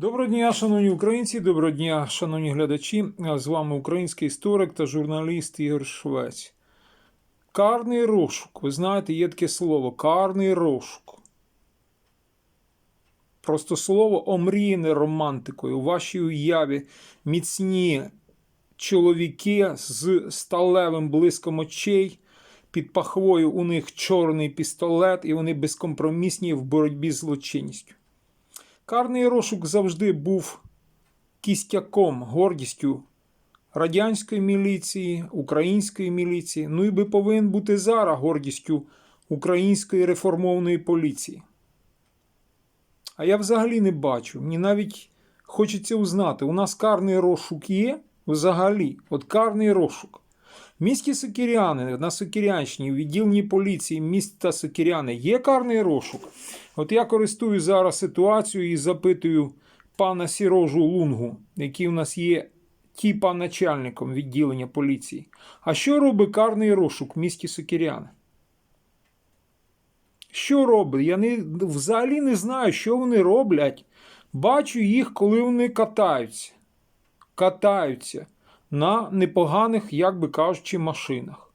Доброго дня, шановні українці, доброго дня, шановні глядачі. З вами український історик та журналіст Ігор Швець. Карний розшук. Ви знаєте, є таке слово карний розшук. Просто слово омріяне романтикою. У вашій уяві міцні чоловіки з сталевим блиском очей. Під пахвою у них чорний пістолет, і вони безкомпромісні в боротьбі з злочинністю. Карний розшук завжди був кістяком, гордістю радянської міліції, української міліції, ну і би повинен бути зараз гордістю української реформованої поліції. А я взагалі не бачу. Мені навіть хочеться узнати, у нас карний розшук є взагалі. От карний розшук. В місті на Сокірянщині, в відділенні поліції міста Сокіряни є карний розшук. От я користую зараз ситуацією і запитую пана Сірожу Лунгу, який у нас є тіпа начальником відділення поліції. А що робить карний розшук в місті Сокіряни? Що робить? Я не, взагалі не знаю, що вони роблять. Бачу їх, коли вони катаються. Катаються на непоганих, як би кажучи, машинах.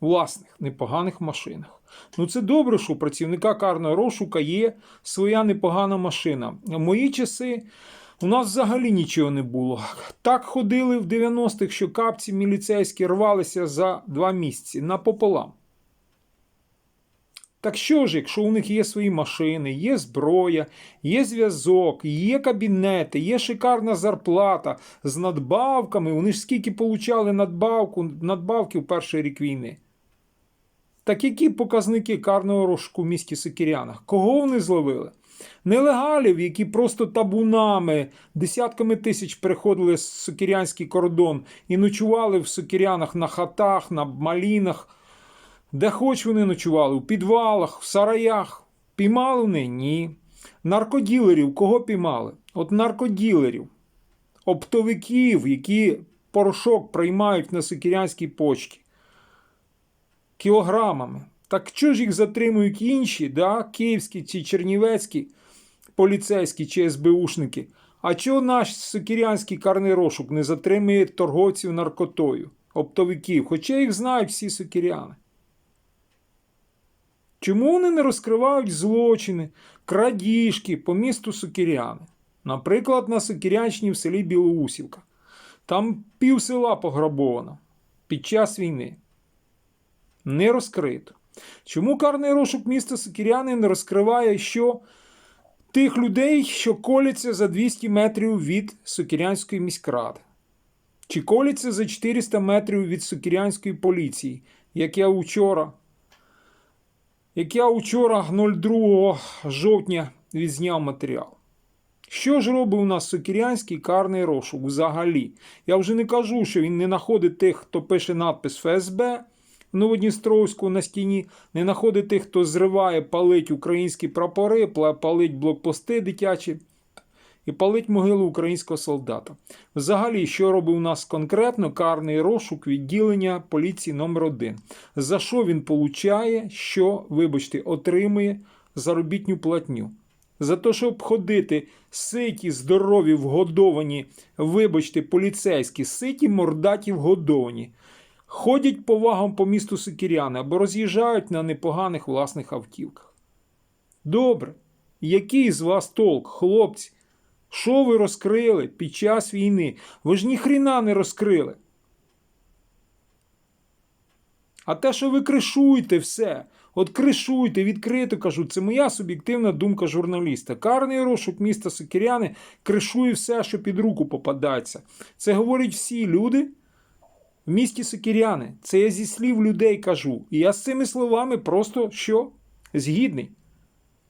Власних непоганих машинах. Ну, це добре, що у працівника карного розшука є своя непогана машина. В мої часи у нас взагалі нічого не було. Так ходили в 90-х, що капці міліцейські рвалися за два місяці напополам. Так що ж, якщо у них є свої машини, є зброя, є зв'язок, є кабінети, є шикарна зарплата з надбавками, вони ж скільки получали надбавку, надбавки в перший рік війни. Так які показники карного розшуку в місті Сикірянах? Кого вони зловили? Нелегалів, які просто табунами, десятками тисяч переходили Сокірянський кордон і ночували в Сокірянах на хатах, на малінах. Де хоч вони ночували, у підвалах, в сараях. Піймали вони? Ні. Наркоділерів кого піймали? От наркоділерів, оптовиків, які порошок приймають на Сокірянській почті. Кілограмами. Так чого ж їх затримують інші, да? київські чи чернівецькі поліцейські чи СБУшники? А чого наш сокірянський карний розшук не затримує торговців наркотою, оптовиків? Хоча їх знають всі сокіряни. Чому вони не розкривають злочини, крадіжки по місту Сокіряни? Наприклад, на Сокірянщині в селі Білоусівка. Там пів села пограбовано під час війни. Не розкрито. Чому карний розшук міста Сокіряни не розкриває що тих людей, що коляться за 200 метрів від Сокірянської міськради? Чи коляться за 400 метрів від Сокірянської поліції, як я вчора як я вчора 02 жовтня відзняв матеріал. Що ж робить у нас Сокірянський карний розшук взагалі? Я вже не кажу, що він не знаходить тих, хто пише надпис ФСБ в Новодністровську на стіні, не знаходить тих, хто зриває, палить українські прапори, палить блокпости дитячі і палить могилу українського солдата. Взагалі, що робить у нас конкретно карний розшук відділення поліції номер 1 За що він получає, що, вибачте, отримує заробітню платню? За те, щоб ходити ситі, здорові, вгодовані, вибачте, поліцейські, ситі, мордаті, вгодовані. Ходять повагом по місту Сикіряни або роз'їжджають на непоганих власних автівках. Добре. Який з вас толк, хлопці? Що ви розкрили під час війни? Ви ж ніхріна не розкрили. А те, що ви кришуєте все, от кришуйте, відкрито кажу, це моя суб'єктивна думка журналіста. Карний розшук міста Сокиряни кришує все, що під руку попадається. Це говорять всі люди в місті Сокиряни. Це я зі слів людей кажу. І я з цими словами просто що? Згідний.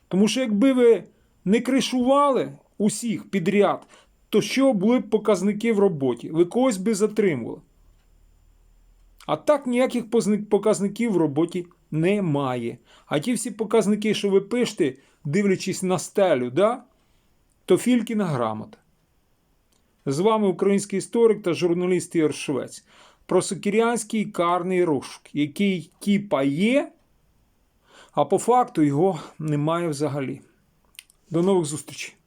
Тому що якби ви не кришували усіх підряд, то що були б показники в роботі? Ви когось би затримували. А так ніяких показників в роботі немає. А ті всі показники, що ви пишете, дивлячись на стелю, да? то Фількіна грамота. З вами український історик та журналіст Ігор Швець. Про сокірянський карний розшук, який типа є, а по факту його немає взагалі. До нових зустрічей!